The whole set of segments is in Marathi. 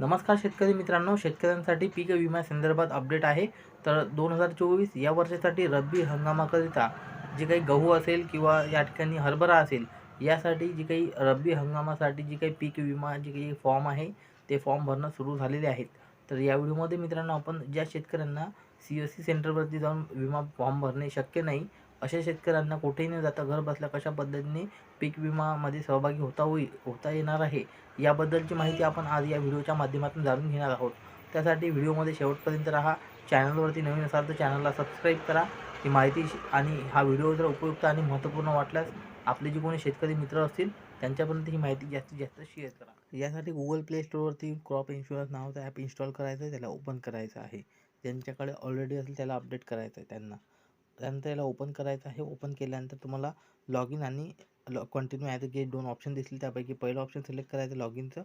नमस्कार शेतकरी मित्रांनो शेतकऱ्यांसाठी पीक विमा संदर्भात अपडेट आहे. तर दोन हजार चोवीस या वर्षासाठी रब्बी हंगामाकरिता जे काही गहू असेल किंवा या ठिकाणी हरभरा असेल यासाठी जी काही रब्बी हंगामासाठी जी काही पीक विमा जे काही फॉर्म आहे ते फॉर्म भरणं सुरू झालेले आहेत. तर या व्हिडिओमध्ये मित्रांनो आपण ज्या शेतकऱ्यांना सी एस सी सेंटरवरती जाऊन विमा फॉर्म भरणे शक्य नाही अशा शेतकऱ्यांना कुठेही न जाता घर बसल्या कशा पद्धतीने पीक विमामध्ये सहभागी होता होईल होता येणार आहे? याबद्दलची माहिती आपण आज या व्हिडिओच्या माध्यमातून जाणून घेणार आहोत. त्यासाठी व्हिडिओमध्ये शेवटपर्यंत राहा. चॅनलवरती नवीन असाल तर चॅनलला सबस्क्राईब करा. ही माहिती श- आणि हा व्हिडिओ जर उपयुक्त आणि महत्त्वपूर्ण वाटल्यास आपले जे कोणी शेतकरी मित्र असतील त्यांच्यापर्यंत ही माहिती जास्तीत जास्त शेअर करा. यासाठी गुगल प्ले स्टोअरवरती क्रॉप इन्शुरन्स नावाचं ॲप इन्स्टॉल करायचं आहे. त्याला ओपन करायचं आहे. ज्यांच्याकडे ऑलरेडी असेल त्याला अपडेट करायचं आहे त्यांना. त्यानंतर याला ओपन करायचं आहे. ओपन केल्यानंतर तुम्हाला लॉग इन आणि लॉ कंटिन्यू ॲज गेट दोन ऑप्शन दिसतील त्यापैकी पहिलं ऑप्शन सिलेक्ट करायचं लॉग इनचं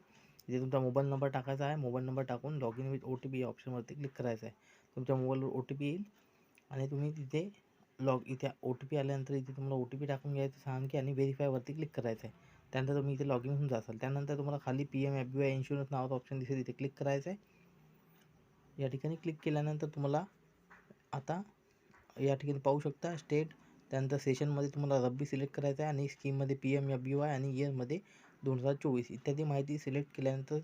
जे तुमचा मोबाईल नंबर टाकायचा आहे मोबाईल नंबर टाकून log in with O T P या ऑप्शनवरती क्लिक करायचं आहे. तुमच्या मोबाईलवर ओ टी पी येईल आणि तुम्ही तिथे लॉग इथे ओ टी पी आल्यानंतर इथे तुम्हाला ओ टी पी टाकून घ्यायचं सांग की आणि व्हेरीफायवरती क्लिक करायचं आहे. त्यानंतर तुम्ही इथे लॉग इन होऊन जासाल. त्यानंतर तुम्हाला खाली P M F B I insurance नावाचा ऑप्शन दिसेल. इथे क्लिक करायचं आहे. या ठिकाणी क्लिक केल्यानंतर तुम्हाला आता या ठिकाणी पाहू शकता स्टेट त्यानंतर सेशनमध्ये तुम्हाला रब्बी सिलेक्ट करायचं आहे आणि स्कीममध्ये P M F B Y आणि इयरमध्ये दोन हजार चोवीस इत्यादी माहिती सिलेक्ट केल्यानंतर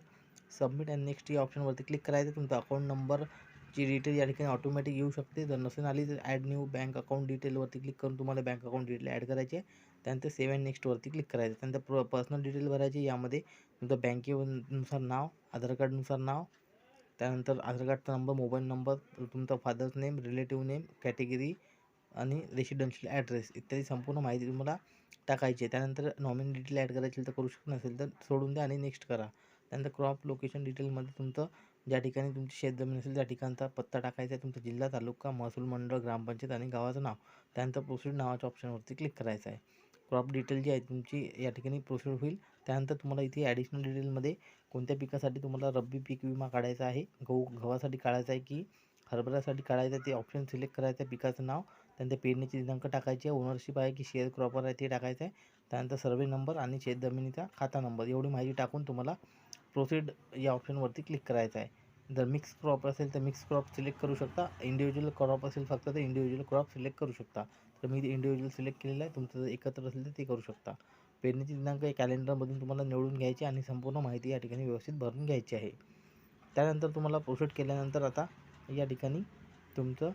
सबमिट अँड नेक्स्ट या ऑप्शनवरती क्लिक करायचं तुमचा अकाउंट नंबरची डिटेल या ठिकाणी ऑटोमॅटिक येऊ शकते. जर नसेल आली तर ॲड न्यू बँक अकाउंट डिटेलवरती क्लिक करून तुम्हाला बँक अकाउंट डिटेल ॲड करायचे आहे. त्यानंतर सेव्ह अँड नेक्स्टवरती क्लिक करायचं त्यानंतर प्र पर्सनल डिटेल भरायची यामध्ये तुमचं बँकेनुसार नाव आधार कार्डनुसार नाव त्यानंतर आधार कार्डचा नंबर मोबाईल नंबर तुमचा father's name relative name category आणि रेसिडेन्शियल ॲड्रेस इत्यादी संपूर्ण माहिती तुम्हाला टाकायची आहे. त्यानंतर नॉमिनी डिटेल ॲड करायची असेल तर करू शकत नसेल तर सोडून द्या आणि नेक्स्ट करा. त्यानंतर क्रॉप लोकेशन डिटेलमध्ये तुमचं ज्या ठिकाणी तुमची शेतजमीन असेल त्या ठिकाणचा पत्ता टाकायचा आहे. तुमचा जिल्हा तालुका महसूल मंडळ ग्रामपंचायत आणि गावाचं नाव. त्यानंतर प्रोसीड नावाच्या ऑप्शनवरती क्लिक करायचं आहे. क्रॉप डिटेल जी आहे तुमची या ठिकाणी प्रोसीड होईल. त्यानंतर तुम्हाला इथे ॲडिशनल डिटेलमध्ये कोणत्या पिकासाठी तुम्हाला रब्बी पीक विमा काढायचा आहे गहू गव्हासाठी काढायचा आहे की हरभऱ्यासाठी काढायचं आहे ते ऑप्शन सिलेक्ट करायचं आहे पिकाचं नाव त्यानंतर पेरणीची दिनांक टाकायची आहे ओनरशिप आहे की शेअर क्रॉपर आहे ते टाकायचं आहे. त्यानंतर सर्वे नंबर आणि शेत जमिनीचा खाता नंबर एवढी माहिती टाकून तुम्हाला प्रोसीड या ऑप्शनवरती क्लिक करायचं आहे. जर मिक्स क्रॉप असेल तर मिक्स क्रॉप सिलेक्ट करू शकता. इंडिव्हिज्युअल क्रॉप असेल फक्त तर इंडिव्हिज्युअल क्रॉप सिलेक्ट करू शकता. तर मी इंडिव्हिज्युअल सिलेक्ट केलेलं आहे. तुमचं जर एकत्र असेल तर ते करू शकता. पेरणीची दिनांक या कॅलेंडरमधून तुम्हाला निवडून घ्यायची आणि संपूर्ण माहिती या ठिकाणी व्यवस्थित भरून घ्यायची आहे. त्यानंतर तुम्हाला प्रोसेट केल्यानंतर आता या ठिकाणी तुमचं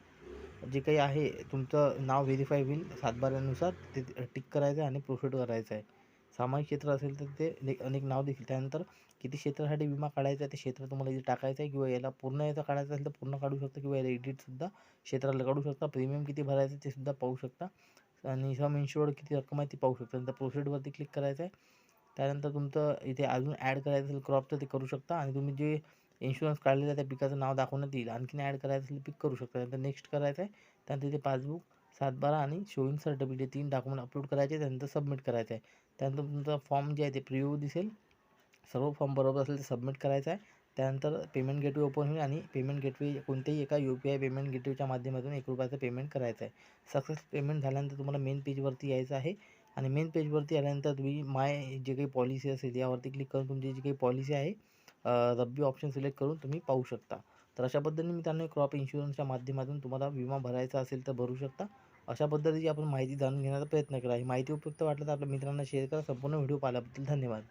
जे काही आहे तुमचं नाव व्हेरीफाय होईल सातबाऱ्यानुसार. ते टिक करायचं आहे आणि प्रोसेट करायचं आहे. सामाजिक क्षेत्र असेल तर ते अनेक अनेक नाव देखील. त्यानंतर किती क्षेत्रासाठी विमा काढायचा आहे ते क्षेत्र तुम्हाला इथे टाकायचं आहे किंवा याला पूर्ण याचा काढायचं असेल तर पूर्ण काढू शकता किंवा याला एडिटसुद्धा क्षेत्राला काढू शकता. प्रीमियम किती भरायचं ते सुद्धा पाहू शकता. आणि सम इन्शुअर्ड किती रक्कम आहे ती पाहू शकता. नंतर प्रोसेडवरती क्लिक करायचं आहे. त्यानंतर तुमचं इथे अजून ॲड करायचं असेल क्रॉपचं ते करू शकता. आणि तुम्ही जे इन्शुरन्स काढलेलं आहे त्या पिकाचं नाव दाखवण्यात येईल. आणखीन ॲड करायचं असेल पिक करू शकता. त्यानंतर नेक्स्ट करायचं आहे. त्यानंतर इथे पासबुक सातबारा आणि शोईंग सर्टिफिकेट तीन डॉक्युमेंट अपलोड करायचे त्यानंतर सबमिट करायचं आहे. त्यानंतर तुमचा फॉर्म जे आहे ते प्रिव्ह्यू दिसेल. सर्व फॉर्म बरोबर असेल ते सबमिट करायचं आहे. त्यानंतर पेमेंट गेटवे ओपन होईल आणि पेमेंट गेटवे कोणत्याही एका यू पी आय पेमेंट गेटवेच्या माध्यमातून एक रुपयाचं पेमेंट करायचं आहे. सक्सेस पेमेंट झाल्यानंतर तुम्हाला मेन पेजवरती यायचं आहे. आणि मेन पेजवरती आल्यानंतर तुम्ही माय जे काही पॉलिसी असेल यावरती क्लिक करून तुमची जी काही पॉलिसी आहे रब्बी ऑप्शन सिलेक्ट करून तुम्ही पाहू शकता. तर अशा पद्धतीने मित्रांनो क्रॉप इन्शुरन्सच्या माध्यमातून तुम्हाला विमा भरायचा असेल तर भरू शकता. अशा पद्धतीची आपण माहिती जाणून घेण्याचा प्रयत्न करा. ही माहिती उपयुक्त वाटलं तर आपल्या मित्रांना शेअर करा. संपूर्ण व्हिडिओ पाहिल्याबद्दल धन्यवाद.